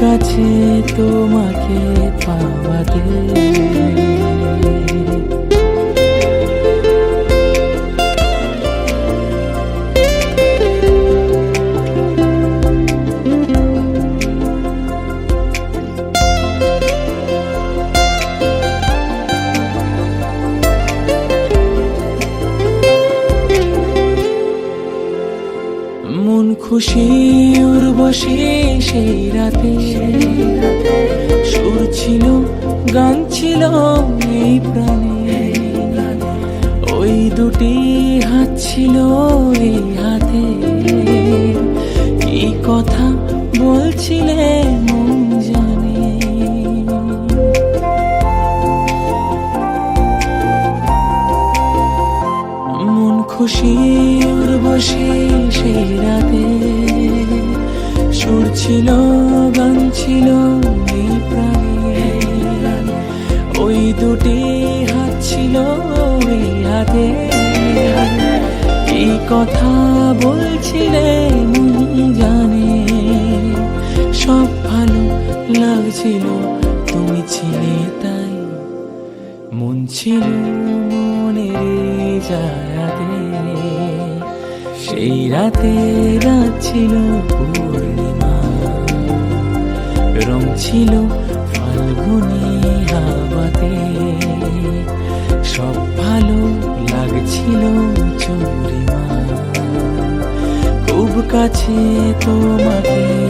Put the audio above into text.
কাছে তোমাকে পাওয়াতে মন খুশি উর্বশী সেই রাতে। সুর ছিল, গান ছিল এই প্রাণে। ওই দুটি হাত ছিল এই হাতে। কি কথা বলছিলে মন জানে। মন খুশি বসে সেই রাতে সুর ছিল গান ছিল ওই দুটি হাত ছিল এই হাতে। এই কথা বলছিলে জানে। সব ভালো লাগছিল, তুমি ছিলে তাই। মন ছিল মনের জায়াতে সেই রাতে রাত ছিল পূর্ণিমা। রং ছিল ফাল্গুনি হাওয়াতে। সব ভালো লাগছিল চন্দ্রিমা। খুব কাছে তোমাকে